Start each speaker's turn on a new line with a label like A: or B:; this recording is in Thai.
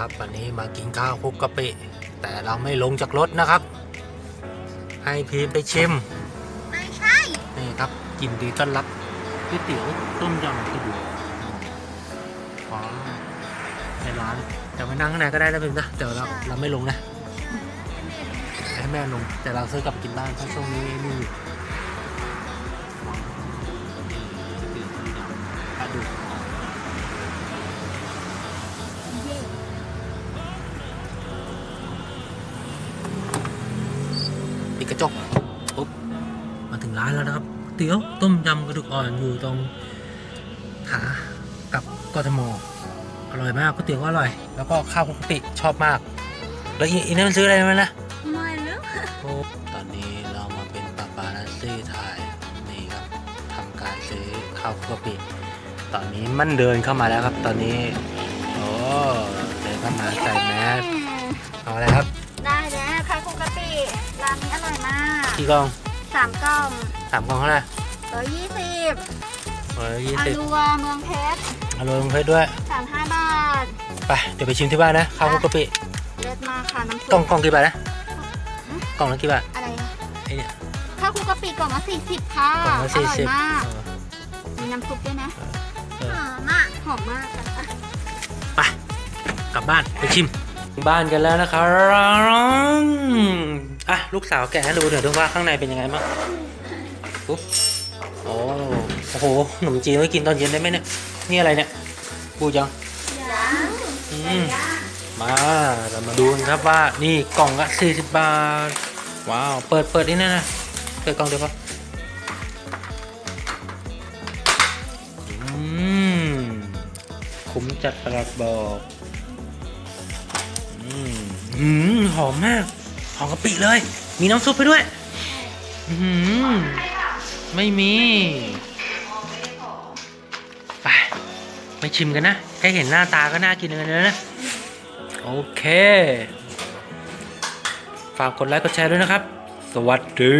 A: ครับ วันนี้มากินข้าวคลุกกะปิ แต่เราไม่ลงจากรถนะครับ ให้พีมไปชิม
B: ไม่ใช่
A: นี่ครับกินดีต้อนรับก๋วยเตี๋ยวต้มยำกระดูกว้าวในร้านแต่ไปนั่งข้างในก็ได้นะพิมนะแต่เราเราไม่ลงนะ ให้แม่ลงแต่เราซื้อกลับกินบ้านเพราะช่วงนี้นี่ ปิดกระจกปุ๊บมาถึงร้านแล้วนะครับก๋วยเตี๋ยวต้มยำกระดูกอ่อนอยู่ตรงหากับกทมอร่อยมากก๋วยเตี๋ยวก็อร่อย แล้วก็ข้าวคลุกกะปิชอบมาก แล้วอีอีนั่นมันซื้ออะไรมานะ
B: ไม่รู้
A: โอ้ตอนนี้เรามาเป็นปาปาลัสซี่ถ่ายนี่ครับทำการซื้อข้าวคลุกกะปิตอนนี้มันเดินเข้ามาแล้วครับ ตอนนี้โอ้เดินเข้ามาใส่แมสเอาอะไรครับ
B: กกี่ก
A: ล่อง
B: สามกล่อง
A: สามกล่องเท่าไหร่
B: ร้อยยี่สิบ
A: ร้อยยี่
B: อา
A: สิบ
B: ลัวเมืองเพชร
A: อร่อยลงเพชรด้วย
B: สามห้าบาท
A: ไป เดี๋ยวไปชิมที่บ้านนะ ข้าวคลุกกะปิ
B: เลิศมากค่ะน้ำซุ
A: กล่อง
B: ป
A: กล่องกี่บาทนะ กล่องละกี่บาท
B: อะไร
A: ไอเนี่ย
B: ข้าวคุกกะปิกล่องละสี่สิบค่ะ
A: กล่องละ
B: อ
A: สี่
B: ร่อย
A: สิบ
B: มาก มีน้ำซุปด้วยนะ
A: เออ
B: หอมมากหอมมากค่ะ
A: ไปกลับบ้านไปชิม บ้านกันแล้วนะครับอะ ลูกสาวแกะให้ดูหน่อยดูว่าข้างในเป็นยังไงบ้างปุ๊บโอ้โอ้โหขนมจีนไว้กินตอนเย็นได้ไหมเนี่ย นี่อะไรเนี่ยพูดยัง
B: ยัง
A: อืมมาเรามาดูกันครับว่านี่กล่องละ40บาท ว้าว เปิดเปิดนี่นะนะเปิดกล่องเดียวปะอืมคุ้มจัดประหลัดบอก อืมอืมหอมมาก ของกะปิเลย มีน้ำซุปไปด้วยอืมไม่มีไปไปชิมกันนะแค่เห็นหน้าตาก็น่ากินกันแล้วนะ โอเค ฝากกดไลค์กดแชร์ด้วยนะครับ สวัสดี